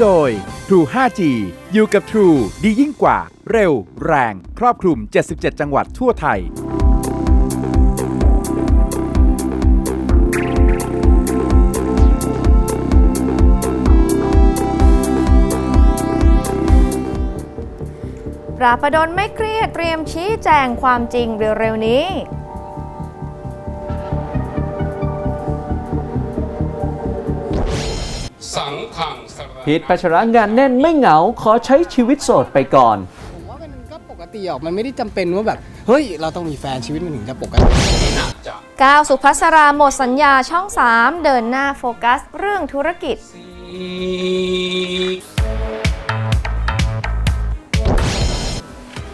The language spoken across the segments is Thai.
โดย True 5G อยู่กับ True ดียิ่งกว่า เร็ว แรง ครอบคลุม 77 จังหวัดทั่วไทย ปราบประดนไม่เครียดเตรียมชี้แจงความจริงเร็วๆนี้ สังขังสระพีทพัชรงานแน่นไม่เหงา ขอใช้ชีวิตโสดไปก่อน ผมว่ามันก็ปกติออกมันไม่ได้จำเป็นว่าแบบ เฮ้ย เราต้องมีแฟนชีวิตมันถึงจะปกติ ก้าวสุภัสราหมดสัญญาช่อง 3 เดินหน้าโฟกัส เรื่องธุรกิจ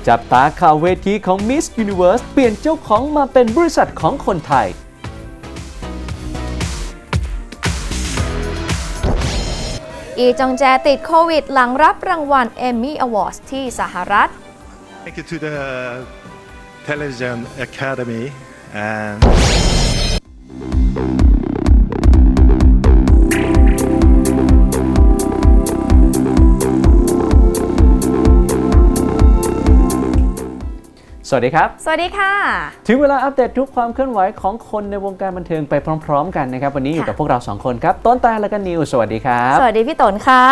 จับตาข่าวเวทีของ Miss Universe เปลี่ยนเจ้าของมาเป็นบริษัทของคนไทย อีจองแจติดโควิด หลังรับรางวัล Emmy Awards ที่สหรัฐ Thank you to the Television Academy and สวัสดีครับ สวัสดีค่ะ ถึงเวลาอัปเดตทุกความเคลื่อนไหวของคนในวงการบันเทิงไปพร้อม ๆ กันนะครับ วันนี้อยู่ค่ะกับพวกเรา2คนครับ ต้นตาและก็นิว สวัสดีครับ สวัสดีพี่ตนค่ะ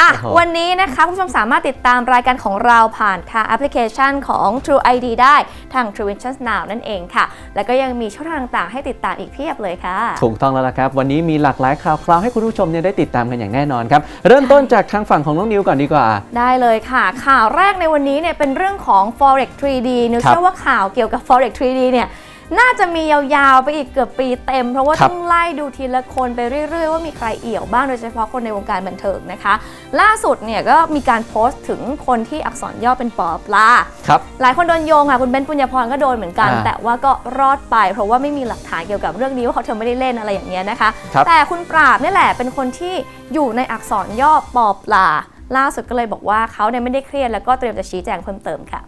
อะโอ้โหวันนี้นะคะคุณผู้ชมสามารถติดตามรายการของเราผ่านทางแอปพลิเคชันของ True ID ได้ทาง True Vision Now นั่นเองค่ะ แล้วก็ยังมีช่องทางต่างๆ ให้ติดตามอีกเพียบเลยค่ะ ถูกต้องแล้วละครับ วันนี้มีหลากหลายข่าวคราวให้คุณผู้ชมเนี่ยได้ติดตามกันอย่างแน่นอนครับ เริ่มต้นจากทางฝั่งของน้องนิวก่อนดีกว่า ได้เลยค่ะ ข่าวแรกในวันนี้เนี่ยเป็นเรื่องของ forex 3D นิวครับเชื่อว่าข่าวเกี่ยวกับ forex 3D เนี่ยน่าจะมียาวๆไปอีกเกือบปีเต็ม เพราะว่าครับต้องไล่ดูทีละคนไปเรื่อย ๆ ว่ามีใครเอี่ยวบ้างโดยเฉพาะคนในวงการบันเทิงนะคะ ล่าสุดเนี่ยก็มีการโพสต์ถึงคนที่อักษรย่อเป็นปอปลาครับหลายคนโดนโยงค่ะคุณเบนซ์ปุญญพรก็โดนเหมือนกันอ่าแต่ว่าก็รอดไป เพราะว่าไม่มีหลักฐานเกี่ยวกับเรื่องนี้ว่าเขาเธอไม่ได้เล่นอะไรอย่างเงี้ยนะคะครับแต่คุณปราบนี่แหละเป็นคนที่อยู่ในอักษรย่อปอปลาล่าสุดก็เลยบอกว่าเขาเนี่ยไม่ได้เครียดแล้วก็เตรียมจะชี้แจงเพิ่มเติมค่ะ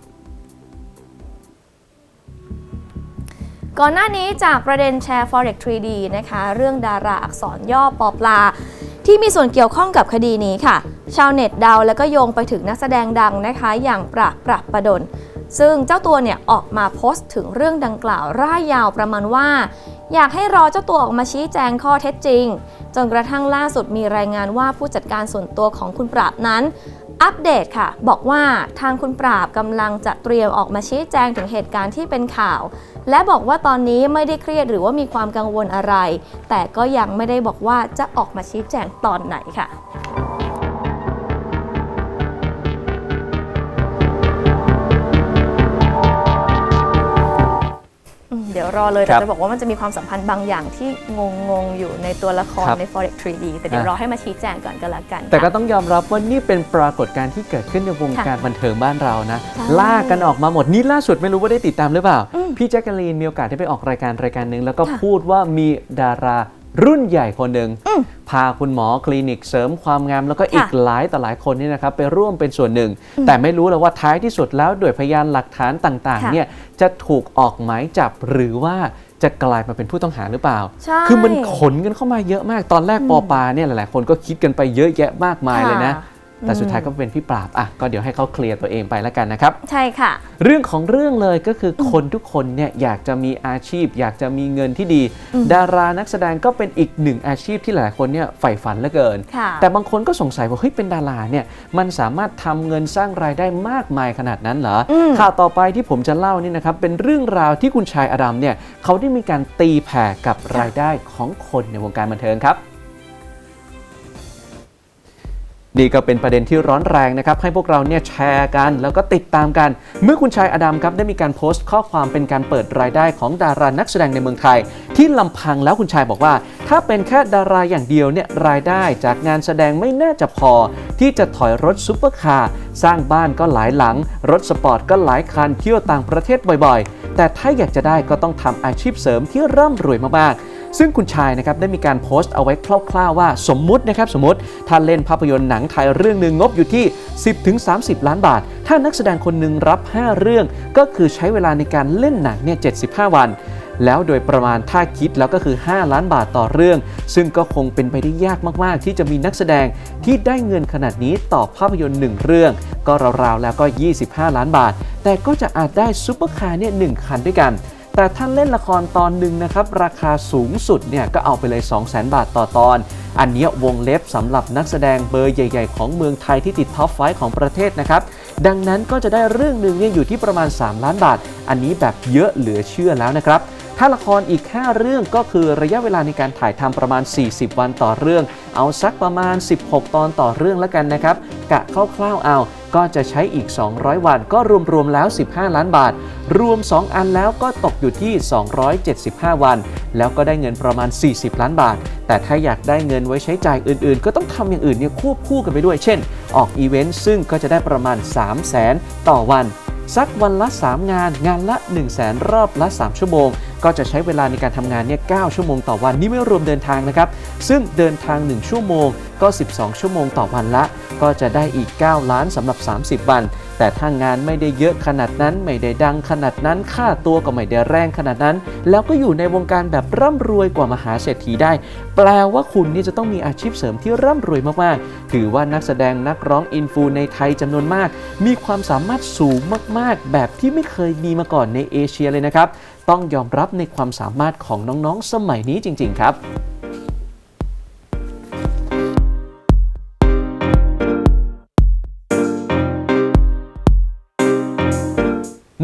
ก่อนหน้านี้จากประเด็นแชร์ forex 3D นะคะ เรื่องดาราอักษรย่อปอปลา ที่มีส่วนเกี่ยวข้องกับคดีนี้ค่ะ ชาวเน็ตเดาแล้วก็โยงไปถึงนักแสดงดังนะคะ อย่างปราบปรับประดน ซึ่งเจ้าตัวเนี่ยออกมาโพสต์ถึงเรื่องดังกล่าวร่ายยาวประมาณว่า อยากให้รอเจ้าตัวออกมาชี้แจงข้อเท็จจริง จนกระทั่งล่าสุดมีรายงานว่าผู้จัดการส่วนตัวของคุณปราบนั้น อัปเดตค่ะ บอกว่าทางคุณปราบกำลังจะเตรียมออกมาชี้แจงถึงเหตุการณ์ที่เป็นข่าว และบอกว่าตอนนี้ไม่ได้เครียดหรือว่ามีความกังวลอะไร แต่ก็ยังไม่ได้บอกว่าจะออกมาชี้แจงตอนไหนค่ะ ดี๋ยวรอเลยครัแต่บจะบอกว่ามันจะมีความสัมพันธ์บางอย่างที่งงๆอยู่ในตัวละครครับใน Forex 3D แต่เดี๋ยวอะรอให้มาชี้แจงก่อนก็แล้วกัน แต่ก็ค่ะต้องยอมรับว่านี่เป็นปรากฏการณ์ที่เกิดขึ้นในวงค่ะการบันเทิงบ้านเรานะใช่ล่ากันออกมาหมดนี่ล่าสุดไม่รู้ว่าได้ติดตามหรือเปล่าอืมพี่แจ๊กกะลีนมีโอกาสได้ไปออกรายการรายการหนึ่งแล้วก็ค่ะพูดว่ามีดารา รุ่นใหญ่คนหนึ่งอืมพาคุณหมอคลินิกเสริมความงาม แล้วก็อีกค่ะหลายต่อหลายคนนี่นะครับไปร่วมเป็นส่วนหนึ่ง แต่ไม่รู้เลยว่าท้ายที่สุดแล้วด้วยพยานหลักฐานต่างค่ะๆเนี่ยจะถูกออกหมายจับหรือว่าจะกลายมาเป็นผู้ต้องหาหรือเปล่าใช่คือมันขนกันเข้ามาเยอะมากตอนแรกปอปาเนี่ยหลายๆ คนก็คิดกันไปเยอะแยะมากมายเลยนะค่ะ แต่สุดท้ายก็เป็นพี่ปราบอะก็เดี๋ยวให้เขาเคลียร์ตัวเองไปแล้วกันนะครับ ใช่ค่ะ เรื่องของเรื่องเลยก็คือคนทุกคนเนี่ยอยากจะมีอาชีพ อยากจะมีเงินที่ดี ดารานักแสดงก็เป็นอีกหนึ่งอาชีพที่หลายๆคนเนี่ยใฝ่ฝันเหลือเกินค่ะแต่บางคนก็สงสัยว่าเฮ้ยเป็นดาราเนี่ยมันสามารถทำเงินสร้างรายได้มากมายขนาดนั้นเหรออืมข่าวต่อไปที่ผมจะเล่านี่นะครับเป็นเรื่องราวที่คุณชายอดัมเนี่ยเขาได้มีการตีแผ่กับรายได้ของคนในวงการบันเทิงครับ นี่ก็เป็นประเด็นที่ร้อนแรงนะครับให้พวกเราเนี่ยแชร์กัน แล้วก็ติดตามกัน เมื่อคุณชายอดัมครับได้มีการโพสต์ข้อความเป็นการเปิดรายได้ของดารานักแสดงในเมืองไทย ที่ลำพังแล้วคุณชายบอกว่า ถ้าเป็นแค่ดาราอย่างเดียวเนี่ยรายได้จากงานแสดงไม่น่าจะพอ ที่จะถอยรถซุปเปอร์คาร์สร้างบ้านก็หลายหลัง รถสปอร์ตก็หลายคันเที่ยวต่างประเทศบ่อยๆ แต่ถ้าอยากจะได้ก็ต้องทำอาชีพเสริมที่ร่ำรวยมากๆ ซึ่งคุณชายนะครับได้มีการโพสต์เอาไว้คร่าวๆว่าสมมุตินะครับสมมติถ้าเล่นภาพยนตร์หนังไทยเรื่องหนึ่งงบอยู่ที่ 10-30 ล้านบาท ถ้านักแสดงคนหนึ่งรับ 5 เรื่อง ก็คือใช้เวลาในการเล่นหนังเนี่ย75 วันแล้วโดยประมาณถ้าคิดแล้วก็คือ 5 ล้านบาทต่อเรื่อง ซึ่งก็คงเป็นไปได้ยากมาก ๆ ที่จะมีนักแสดงที่ได้เงินขนาดนี้ต่อภาพยนตร์หนึ่งเรื่อง ก็ราว ๆ แล้วก็ 25 ล้านบาท แต่ก็จะอาจได้ซุปเปอร์คาร์เนี่ยหนึ่งคันด้วยกัน แต่ท่านเล่นละครตอนหนึ่งนะครับ ราคาสูงสุดเนี่ยก็เอาไปเลย 200,000 บาทต่อตอน อันนี้วงเล็บสำหรับนักแสดงเบอร์ใหญ่ ๆ ของเมืองไทยที่ติดท็อปไฟของประเทศนะครับ ดังนั้นก็จะได้เรื่องหนึ่งเนี่ยอยู่ที่ประมาณ 3 ล้านบาท อันนี้แบบเยอะเหลือเชื่อแล้วนะครับ ถ้าละครอีก 5 เรื่องก็คือระยะเวลาในการถ่ายทำประมาณ 40 วันต่อเรื่อง เอาสักประมาณ 16 ตอนต่อเรื่องแล้วกันนะครับ กะคร่าวๆเอาก็จะใช้อีก 200 วัน ก็รวมๆแล้ว 15 ล้านบาท รวม 2 อันแล้วก็ตกอยู่ที่ 275 วัน แล้วก็ได้เงินประมาณ 40 ล้านบาท แต่ถ้าอยากได้เงินไว้ใช้จ่ายอื่นๆ ก็ต้องทำอย่างอื่นเนี่ยควบคู่กันไปด้วย เช่น ออกอีเวนต์ซึ่งก็จะได้ประมาณ 3 0 0 0 0 0 ต่อวัน สักวันละ 3 งาน งานละ 1 0 0 0 0แสนรอบละ 3 ชั่วโมง ก็จะใช้เวลาในการทำงานเนี่ย9ชั่วโมงต่อวันนี่ไม่รวมเดินทางนะครับ ซึ่งเดินทาง 1 ชั่วโมงก็ 12 ชั่วโมงต่อวันละ ก็จะได้อีก 9 ล้านสำหรับ 30 วัน แต่ถ้างานไม่ได้เยอะขนาดนั้น ไม่ได้ดังขนาดนั้น ค่าตัวก็ไม่ได้แรงขนาดนั้น แล้วก็อยู่ในวงการแบบร่ำรวยกว่ามหาเศรษฐีได้ แปลว่าคุณนี่จะต้องมีอาชีพเสริมที่ร่ำรวยมากๆ ถือว่านักแสดงนักร้องอินฟูในไทยจำนวนมาก มีความสามารถสูงมากๆ แบบที่ไม่เคยมีมาก่อนในเอเชียเลยนะครับ ต้องยอมรับในความสามารถของน้องๆสมัยนี้จริง ๆ ครับ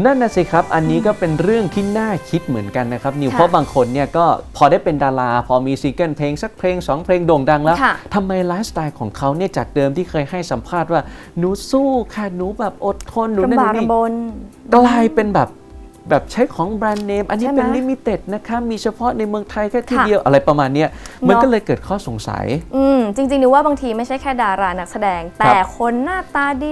นั่นนะสิครับ อันนี้ก็เป็นเรื่องที่น่าคิดเหมือนกันนะครับนิว ค่ะเพราะบางคนเนี่ยก็พอได้เป็นดารา พอมีซิงเกิลเพลงสักเพลงสองเพลงโด่งดังแล้วค่ะทำไมไลฟ์สไตล์ของเขาเนี่ยจากเดิมที่เคยให้สัมภาษณ์ว่าหนูสู้ค่ะหนูแบบอดทนหนูนั่นลำบากหนูนี่ลำบน กลายเป็นแบบแบบใช้ของแบรนด์เนม อันนี้ใช่ไหมเป็นลิมิเต็ดนะคะมีเฉพาะในเมืองไทยแค่ที่ค่ะ เดียวอะไรประมาณเนี้ยมันเนอะก็เลยเกิดข้อสงสัย อืมจริงๆนิวว่าบางทีไม่ใช่แค่ดารานักแสดง แต่คนหน้าตาดี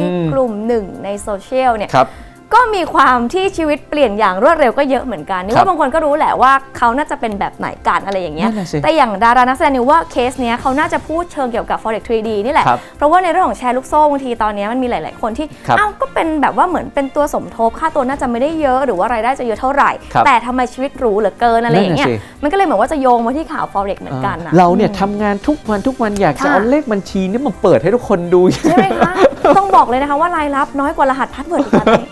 อืม ๆ กลุ่มหนึ่งในโซเชียลเนี่ย ครับ ก็มีความที่ชีวิตเปลี่ยนอย่างรวดเร็วก็เยอะเหมือนกันนี่ครับว่าบางคนก็รู้แหละว่าเขาน่าจะเป็นแบบไหนกันอะไรอย่างเงี้ยนั่นน่ะสิแต่อย่างดารานักแสดงนิวว่าเคสเนี้ยเขาน่าจะพูดเชิงเกี่ยวกับ forex 3D นี่แหละครับเพราะว่าในเรื่องของแชร์ลูกโซ่บางทีตอนเนี้ยมันมีหลาย ๆ คนที่ครับอ้าวก็เป็นแบบว่าเหมือนเป็นตัวสมทบค่าตัวน่าจะไม่ได้เยอะหรือว่ารายได้จะเยอะเท่าไหร่ครับแต่ทำไมชีวิตหรูเหลือเกินอะไรอย่างเงี้ยนั่นน่ะสิมันก็เลยเหมือนว่าจะโยงมาที่ข่าว forex เหมือนกันนะเราเนี่ยทำงานทุกวันทุกวันอยากจะค่ะเอาเลขบัญชีนี่มาเปิดให้ทุกคนดูใช่ไหมคะต้องบอกเลยนะคะว่ารายรับน้อยกว่ารหัสพาสเวิร์ดอีกตอนนี้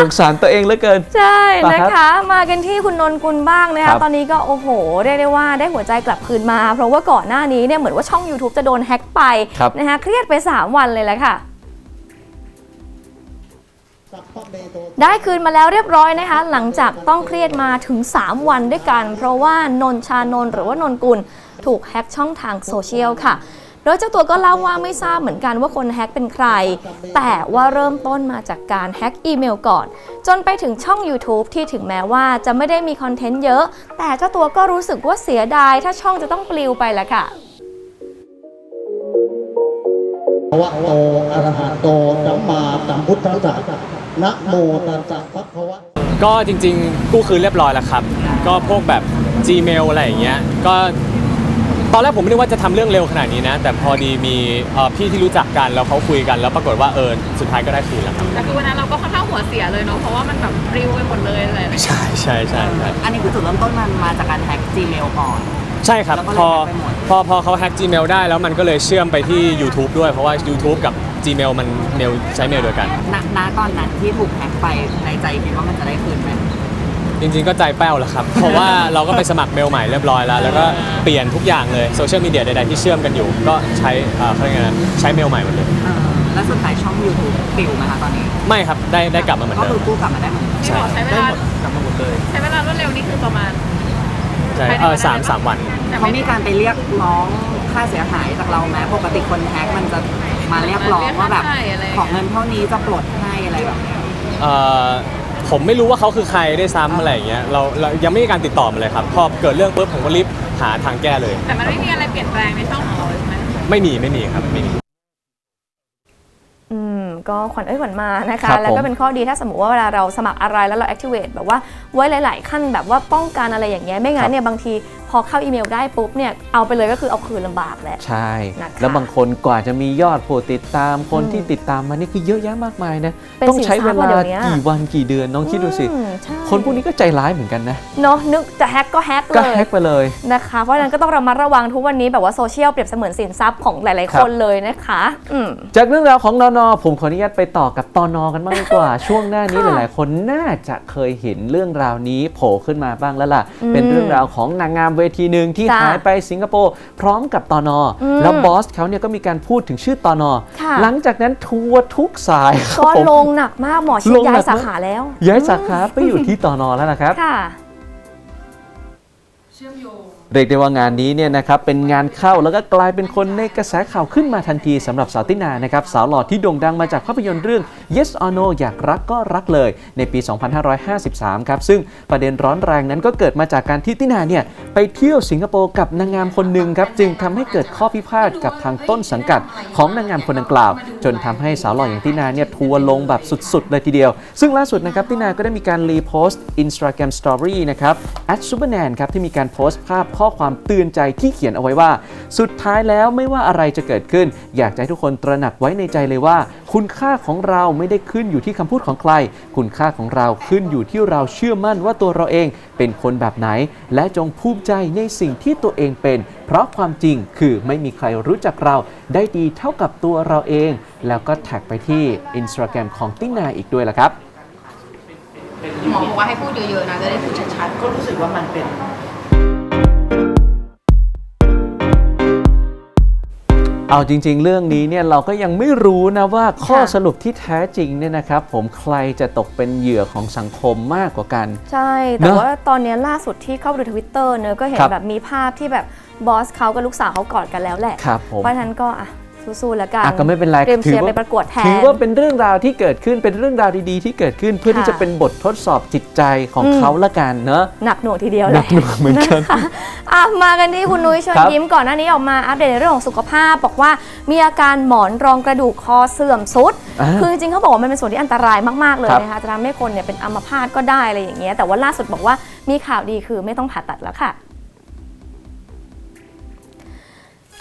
สงสารตัวเองเหลือเกิน ใช่ป่ะนะครับคะ มากันที่คุณนนกุลบ้างนะครัคะบตอนนี้ก็โอ้โหเรียกได้ว่าได้หัวใจกลับคืนมา เพราะว่าก่อนหน้านี้เนี่ยเหมือนว่าช่อง YouTube จะโดนแฮ็กไปครับ นะคะเครียดไป 3 วันเลยแหละค่ะ ได้คืนมาแล้วเรียบร้อยนะคะ หลังจากต้องเครียดมาถึง 3 วันด้วยกัน เพราะว่านนชานนท์หรือว่านนกุลถูกแฮ็กช่องทางโซเชียลค่ะ โดยเจ้าตัวก็เล่าว่าไม่ทราบเหมือนกันว่าคนแฮ็กเป็นใคร แต่ว่าเริ่มต้นมาจากการแฮ็กอีเมลก่อน จนไปถึงช่อง YouTube ที่ถึงแม้ว่าจะไม่ได้มีคอนเทนต์เยอะ แต่เจ้าตัวก็รู้สึกว่าเสียดาย ถ้าช่องจะต้องปลิวไปแหละค่ะภะวะโตอรหะโตสัมมาสัมพุทธัสสะนะโมตัสสะภะคะวะก็จริงๆ กู้คืนเรียบร้อยแล้วครับ ก็พวกแบบ Gmail อะไรอย่างเงี้ย ก็ ตอนแรกผมไม่นึกว่าจะทำเรื่องเร็วขนาดนี้นะ แต่พอดีมีเอ่อพี่ที่รู้จักกันแล้วเขาคุยกันแล้วปรากฏว่าเออสุดท้ายก็ได้คืนแล้วครับแต่คือวันนั้นเราก็ค่อนข้างหัวเสียเลยเนาะเพราะว่ามันแบบปลิวไปหมดเลยอะไรอย่างเงี้ยใช่ใช่ใช่ใช่อันนี้คือจุดเริ่มต้นมันมาจากการแฮ็ก Gmail ก่อนใช่ครับแล้วก็พอเลยแฮ็กไปหมดพอพอเขาแฮ็ก Gmail ได้แล้วมันก็เลยเชื่อมไปที่ YouTube ด้วยเพราะว่า YouTube กับ Gmail มันเมลใช้เมลเดียวกันณณตอนนั้นที่ถูกแฮ็กไปในใจคิดว่ามันจะได้คืนไหม จริงๆก็ใจแป้วแหละครับ เพราะว่าเราก็ไปสมัครเมลใหม่เรียบร้อยแล้ว แล้วก็เปลี่ยนทุกอย่างเลยโซเชียลมีเดียใดๆที่เชื่อมกันอยู่ ก็ใช้เอ่อเขาเรียกไงนะใช้เมลใหม่หมดเลย เออแล้วสุดท้ายช่อง YouTube ปิวไหมคะตอนนี้ไม่ครับ ได้ได้กลับมาเหมือนก็เดิคืม อกู้กลับมาได้เหมือนเดิมที่บอกใช้เวได้ลาหมดกลับมาหมดเลยใช้เวลารวดเร็วนี่คือประมาณ ใช่ภายในเออวันสามนั้นสามวัน แต่เขาไม่มีการไปเรียกร้องค่าเสียหายจากเราไหมปกติคนแฮ็กมันจะมาเรียกร้องว่าแบบ ของเงินเท่านี้จะปลดให้อะไรแบบเนี้ย เอ่อ ผมไม่รู้ว่าเขาคือใครได้วยซ้ำอะไรอย่างเงี้ยเราเรายังไม่มีการติดต่อมาเลยครับพอเกิดเรื่องปุ๊บผมก็รีบหาทางแก้เลย แต่มันไม่มีอะไรเปลี่ยนแปลงในช่องของเราใช่ไหมไม่มีไม่มีครับไม่มี อืมก็ขวัญเอ้ยขวัญมานะครัคะ บแล้วก็ผม เป็นข้อดีถ้าสมมติว่าเวลาเราสมัครอะไรแล้วเรา activate แบบว่าไว้หลาย ๆ ขั้นแบบว่าป้องกันอะไรอย่างเงี้ยไม่งั้นเนี่ยบางที พพอเข้าอีเมลได้ปุ๊บเนี่ยเอาไปเลยก็คือเอาคืนลำบากแหละ ใช่ นะคะแล้วบางคนกว่าจะมียอดผู้ติดตามคนอืมที่ติดตามมานี่คือเยอะแยะมากมายนะเป็นต้องใช้เวสินทรัพย์ลาอะเดี๋ยวนี้กี่วันกี่เดือนน้องคิดดูสิ อืมใช่คนพวกนี้ก็ใจร้ายเหมือนกันนะ เนาะนึกจะแฮกก็แฮกก็เลย แฮกไปเลย นะคะเพราะฉะนั้นก็ต้องระมัดระวังทุกวันนี้แบบว่าโซเชียลเปรียบเสมือนสินทรัพย์ของหลายๆครัคบนเลยนะคะ อืม จากเรื่องราวของนอนอผมขออนุญาตไปต่อกับตอนอกันบ้างดีกว่า ช่วงหน้านี้หค่ะลายๆ คนน่าจะเคยเห็นเรื่องราวนี้โผล่ขึ้นมาบ้างแล้วล่ะ อืม เป็นเรื่องราวของนางงามเวทีหนึ่งที่จ้ะหายไปสิงคโปร์พร้อมกับตอนออืมแล้วบอสเขาเนี่ยก็มีการพูดถึงชื่อตอนอค่ะหลังจากนั้นทัวร์ทุกสายครับก็ผมลงหนักมากหมอชิดลงหนักย้ายสามากขาแล้ว ย้ายสาขาไปอยู่ที่ตอนอแล้วนะครับค่ะ เรียกได้ว่างานนี้เนี่ยนะครับเป็นงานเข้าแล้วก็กลายเป็นคนในกระแสข่าวขึ้นมาทันทีสำหรับสาวตินานะครับสาวหล่อที่โด่งดังมาจากภาพยนตร์เรื่อง Yes or No อยากรักก็รักเลย ในปี 2553 ครับ ซึ่งประเด็นร้อนแรงนั้นก็เกิดมาจากการที่ตินาเนี่ยไปเที่ยวสิงคโปร์กับนางงามคนหนึ่งครับจึงทำให้เกิดข้อพิพาทกับทางต้นสังกัดของนางงามคนดังกล่าว จนทำให้สาวหล่ออย่างตินาเนี่ยทัวร์ลงแบบสุดๆ เลยทีเดียว ซึ่งล่าสุดนะครับตินาก็ได้มีการรีโพสต์ Instagram Story นะครับ @supernan ครับที่มีการโพสต์ภาพข้อความเตือนใจที่เขียนเอาไว้ว่า สุดท้ายแล้วไม่ว่าอะไรจะเกิดขึ้น อยากจะให้ทุกคนตระหนักไว้ในใจเลยว่า คุณค่าของเราไม่ได้ขึ้นอยู่ที่คำพูดของใคร คุณค่าของเราขึ้นอยู่ที่เราเชื่อมั่นว่าตัวเราเองเป็นคนแบบไหน และจงภูมิใจในสิ่งที่ตัวเองเป็น เพราะความจริงคือไม่มีใครรู้จักเราได้ดีเท่ากับตัวเราเอง แล้วก็แท็กไปที่ Instagram ของตินาอีกด้วยละครับหมอบอกว่าให้พูดเยอะๆนะจะได้พูดชัดๆ ก็รู้สึกว่ามันเป็น เอาจริง ๆ เรื่องนี้เนี่ยเราก็ยังไม่รู้นะว่าข้อค่ะสรุปที่แท้จริงเนี่ยนะครับผมใครจะตกเป็นเหยื่อของสังคมมากกว่ากัน ใช่ แต่เนอะว่าตอนนี้ล่าสุดที่เข้าไปดูทวิตเตอร์เนอะก็เห็นครับแบบมีภาพที่แบบบอสเขากับลูกสาวเขากอดกันแล้วแหละครับผมเพราะฉะนั้นก็อะ สู้ๆแล้วกันอะก็ไม่เป็นไรเตรียมเชียร์ไปประกวดแทนถือว่าเป็นเรื่องราวที่เกิดขึ้นเป็นเรื่องราวดีๆที่เกิดขึ้นเพื่อที่ค่ะจะเป็นบททดสอบจิตใจของอืมเขาละกันเนอะหนักหน่วงทีเดียวหนักหน่วงเหมือนกันะคะอะมากันที่คุณนุ้ยเชิญครับยิ้มก่อนหน้านี้ออกมาอัปเดตในเรื่องของสุขภาพ บอกว่ามีอาการหมอนรองกระดูกคอเสื่อมสุดอ่าคือจริงๆเขาบอกว่ามันเป็นส่วนที่อันตรายมากๆเลยครับนะคะจะทำให้คนเนี่ยเป็นอัมพาตก็ได้อะไรอย่างเงี้ยแต่ว่าล่าสุดบอกว่ามีข่าวดีคือไม่ต้องผ่าตัดแล้วค่ะ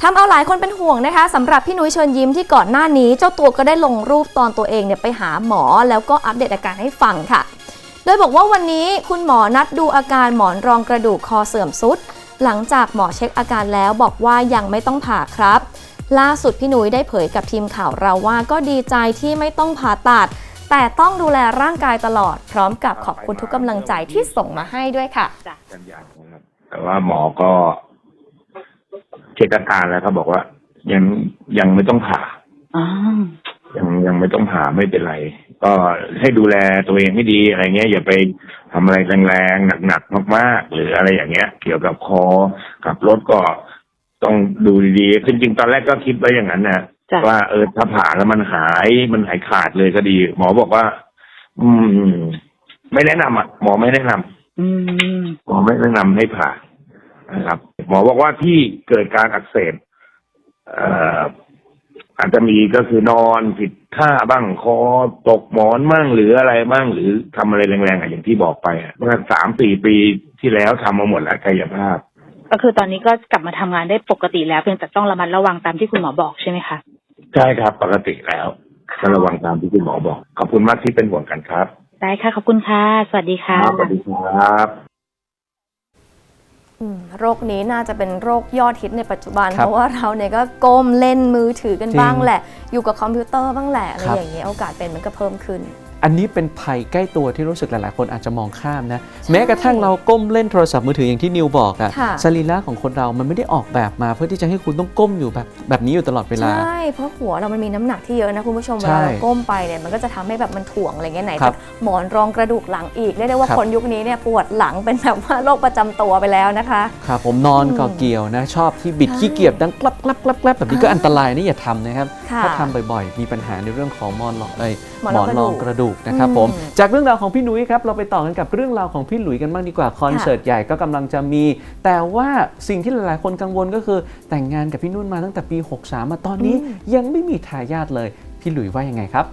ทำเอาหลายคนเป็นห่วงนะคะสำหรับพี่นุ้ยเชิญยิ้มที่ก่อนหน้านี้ เจ้าตัวก็ได้ลงรูปตอนตัวเองเนี่ยไปหาหมอแล้วก็อัปเดตอาการให้ฟังค่ะ โดยบอกว่าวันนี้คุณหมอนัดดูอาการหมอนรองกระดูกคอเสื่อมสุด หลังจากหมอเช็คอาการแล้วบอกว่ายังไม่ต้องผ่าครับ ล่าสุดพี่นุ้ยได้เผยกับทีมข่าวเราว่าก็ดีใจที่ไม่ต้องผ่าตัด แต่ต้องดูแลร่างกายตลอด พร้อมกับขอบคุณทุกกำลังใจที่ส่งมาให้ด้วยค่ะกันยายนนะครับแต่ว่าหมอก็ เช็คอาการแล้วเขาบอกว่า ยังยังไม่ต้องผ่ายังยังไม่ต้องผ่าไม่เป็นไร ก็ให้ดูแลตัวเองให้ดีอะไรเงี้ย อย่าไปทำอะไรแรงๆหนักๆมากๆ หรืออะไรอย่างเงี้ย เกี่ยวกับคอกับรถก็ต้องดูดีๆจริงๆตอนแรกก็คิดไว้อย่างนั้นนะว่าเออถ้าผ่าแล้วมันหายมันหายขาดเลยก็ดี หมอบอกว่า อืม ไม่แนะนำอะหมอไม่แนะนำหมอไม่แนะนำให้ผ่า นะครับ หมอบอกว่าที่เกิดการอักเสบเอ่ออาจจะมีก็คือนอนผิดท่าบ้างคอตกหมอนมั่งหรืออะไรบ้างหรือทำอะไรแรงๆอะอย่างที่บอกไปอะเมื่อสามสี่ปีที่แล้วทำมาหมดแล้วกายภาพ ก็คือตอนนี้ก็กลับมาทำงานได้ปกติแล้วเพียงแต่ต้องระมัดระวังตามที่คุณหมอบอกใช่ไหมคะใช่ครับ ปกติแล้วก็ระวังตามที่คุณหมอบอก ขอบคุณมากที่เป็นห่วงกันครับ ได้ค่ะ ขอบคุณค่ะ สวัสดีค่ะครับสวัสดีครับอืม โรคนี้น่าจะเป็นโรคยอดฮิตในปัจจุบัน ครับเพราะว่าเราเนี่ยก็ก้มเล่นมือถือกันจริงบ้างแหละ อยู่กับคอมพิวเตอร์บ้างแหละอะไรครับ อย่างเงี้ยโอกาสเป็นมันก็เพิ่มขึ้น อันนี้เป็นภัยใกล้ตัวที่รู้สึกหลาย ๆ คนอาจจะมองข้ามนะ แม้กระทั่งเราก้มเล่นโทรศัพท์มือถืออย่างที่นิวบอกอะค่ะ สรีระของคนเรามันไม่ได้ออกแบบมา เพื่อที่จะให้คุณต้องก้มอยู่แบบแบบนี้อยู่ตลอดเวลา ใช่ เพราะหัวเรามันมีน้ำหนักที่เยอะนะคุณผู้ชมเวใช่ลาเราก้มไปเนี่ยมันก็จะทำให้แบบมันถ่วงอะไรเงี้ยไหนครัจะบหมอนรองกระดูกหลังอีกเรียกได้ว่าครับ คนยุคนี้เนี่ยปวดหลังเป็นแบบว่าโรคประจำตัวไปแล้วนะคะ ครับผมนอนก็เกี่ยวนะชอบที่บิดใช่ขี้เกียจดังกลับกลับกลับกลับแบบนี้ก็อ่าอันตรายนะอย่าทำนะครับค่ะถ้าทำบ่อยๆ มีปัญหาในเรื่องของมอนรองเอ้ยหมอนหมรอองนกระดูกรองกระดูกนะครับอืมผม จากเรื่องราวของพี่นุ้ยครับ เราไปต่อกันกับเรื่องราวของพี่หลุยกันบ้างดีกว่า คอนเสิร์ตใหญ่ก็กำลังจะมี แต่ว่าสิ่งที่หลายๆ คนกังวลก็คือ แต่งงานกับพี่นุ่นมาตั้งแต่ปี 63 มาตอนนี้ยังไม่มีทายาทเลย พี่หลุยว่ายังไงครับ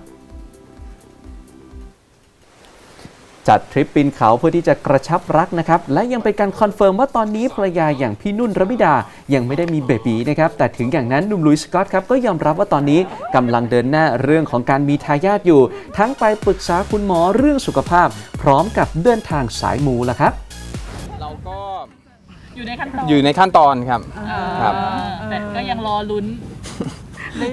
จัดทริปปีนเขาเพื่อที่จะกระชับรักนะครับ และยังเป็นการคอนเฟิร์มว่าตอนนี้ภรรยาอย่างพี่นุ่นรมิดา ยังไม่ได้มีเบบีนะครับ แต่ถึงอย่างนั้นหนุ่มลุยส์สกอตครับก็ยอมรับว่าตอนนี้กำลังเดินหน้าเรื่องของการมีทายาทอยู่ ทั้งไปปรึกษาคุณหมอเรื่องสุขภาพ พร้อมกับเดินทางสายมูละครับ เราก็อยู่ในขั้นตอนอยู่ในขั้นตอนครับครับ แต่ก็ยังรอลุ้น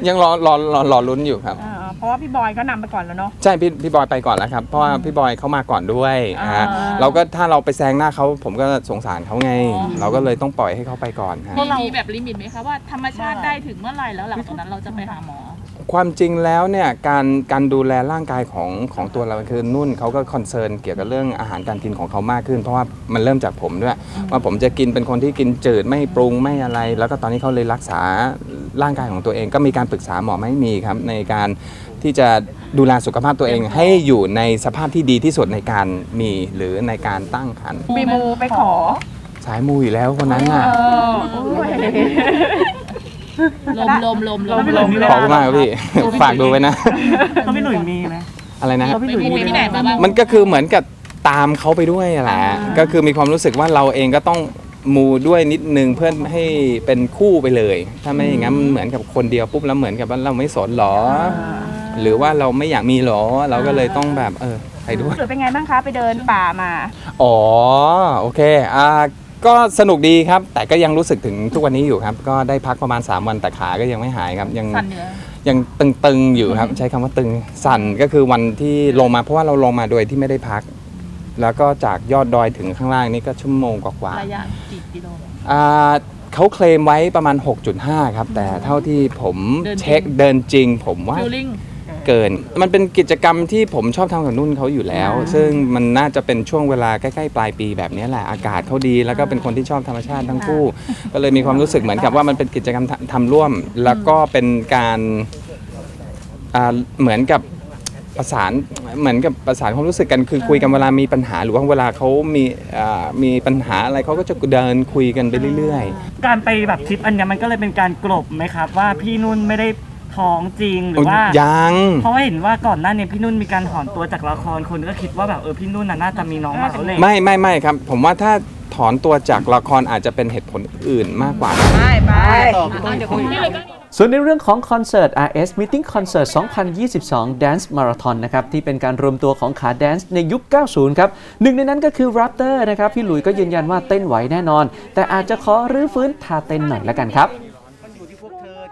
ยังรอรอรอรอลุ้นอยู่ครับเพ ราะว่าพี่บอยก็นำไปก่อนแล้วเนาะ ใช่พี่พี่บอยไปก่อนแล้วครับ เพราะว่าพี่บอยเขามาก่อนด้วยอ่าฮะเราก็ถ้าเราไปแซงหน้าเขาผมก็สงสารเขาไงเราก็เลยต้องปล่อยให้เขาไปก่อนฮะ มีแบบลิมิตไหมคะว่าธรรมชาติได้ถึงเมื่อไหร่แล้วหลังจากนั้นเราจะไปหาหมอ ความจริงแล้วเนี่ยการการดูแลร่างกายของของตัวเราคือนุ่นเขาก็คอนเซิร์นเกี่ยวกับเรื่องอาหารการกินของเขามากขึ้น เพราะว่ามันเริ่มจากผมด้วย ว่าผมจะกินเป็นคนที่กินจืดไม่ปรุงไม่อะไร แล้วก็ตอนนี้เขาเลยรักษาร่างกายของตัวเอง ก็มีการปรึกษาหมอไม่มีครับในการ ที่จะดูแลสุขภาพตัวเอง ให้อยู่ในสภาพที่ดีที่สุดในการมีหรือในการตั้งครรภ์มีมูไปขอ สายมูอยู่แล้วคนนั้นน่ะ ลมลมลมลมลม ขอบคุณมากครับพี่ ฝากดูไว้นะ เขาพี่หนุ่ยมีไหมอะไรนะ เขาพี่หนุ่ยมีที่ไหนมาบ้างมันก็คือเหมือนกับตามเขาไปด้วยแหละก็คือมีความรู้สึกว่าเราเองก็ต้องมูด้วยนิดนึงเพื่อให้เป็นคู่ไปเลย ถ้าไม่อย่างนั้นมันเหมือนกับคนเดียวปุ๊บแล้วเหมือนกับว่าเราไม่สนหรอ หรือว่าเราไม่อยากมีหรอ เราก็เลยต้องแบบเออไปด้วยหรือเป็นไงบ้างคะไปเดินป่ามา อ๋อโอเคอ่าก็สนุกดีครับ แต่ก็ยังรู้สึกถึงทุกวันนี้อยู่ครับ ก็ได้พักประมาณ 3 วันแต่ขาก็ยังไม่หายครับ ยังสั่นเนื้อยังตึงๆอยู่ครับ ใช้คำว่าตึงสั่นก็คือวันที่ลงมาเพราะว่าเราลงมาโดยที่ไม่ได้พัก แล้วก็จากยอดดอยถึงข้างล่างนี่ก็ชั่วโมงกว่าระยะกี่กิโลๆอ่าเขาเคลมไว้ประมาณ 6.5 ครับ แต่เท่าที่ผมเดินจริงเช็คเดินจริงผมว่า ฟิลลิ่ง เกิน มันเป็นกิจกรรมที่ผมชอบทำกับนุ่นเขาอยู่แล้ว ซึ่งมันน่าจะเป็นช่วงเวลาใกล้ๆปลายปีแบบนี้แหละอากาศเขาดี แล้วก็เป็นคนที่ชอบธรรมชาติทั้งคู่ ก็เลยมีความรู้สึกเหมือนกับว่ามันเป็นกิจกรรมทำทำร่วม แล้วก็เป็นการอ่าเหมือนกับประสานเหมือนกับประสานความรู้สึกกันคือคุยกันเวลามีปัญหาหรือว่าเวลาเขามีอ่ามีปัญหาอะไรเขาก็จะเดินคุยกันไปเรื่อย ๆ การไปแบบทริปอันเนี้ยมันก็เลยเป็นการกลบไหมครับ ว่าพี่นุ่นไม่ได้ ท้องจริงหรือว่ายัง เพราะว่าเห็นว่าก่อนหน้าเนี้พี่นุ่นมีการถอนตัวจากละครคนก็คิดว่าแบบเออพี่นุ่นน่ะน่าจะมีน้องมาแล้วเลยไม่ไม่ไม่ครับ ผมว่าถ้าถอนตัวจากละครอาจจะเป็นเหตุผลอื่นมากกว่าไปไปส่วนในเรื่องของคอนเสิร์ต RS Meeting Concert 2022 Dance Marathon นะครับ ที่เป็นการรวมตัวของขาแดนซ์ในยุค 90 ครับ หนึ่งในนั้นก็คือ Raptor นะครับ พี่หลุยส์ก็ยืนยันว่าเต้นไหวแน่นอน แต่อาจจะขอรื้อฟื้นท่าเต้นหน่อยละกันครับ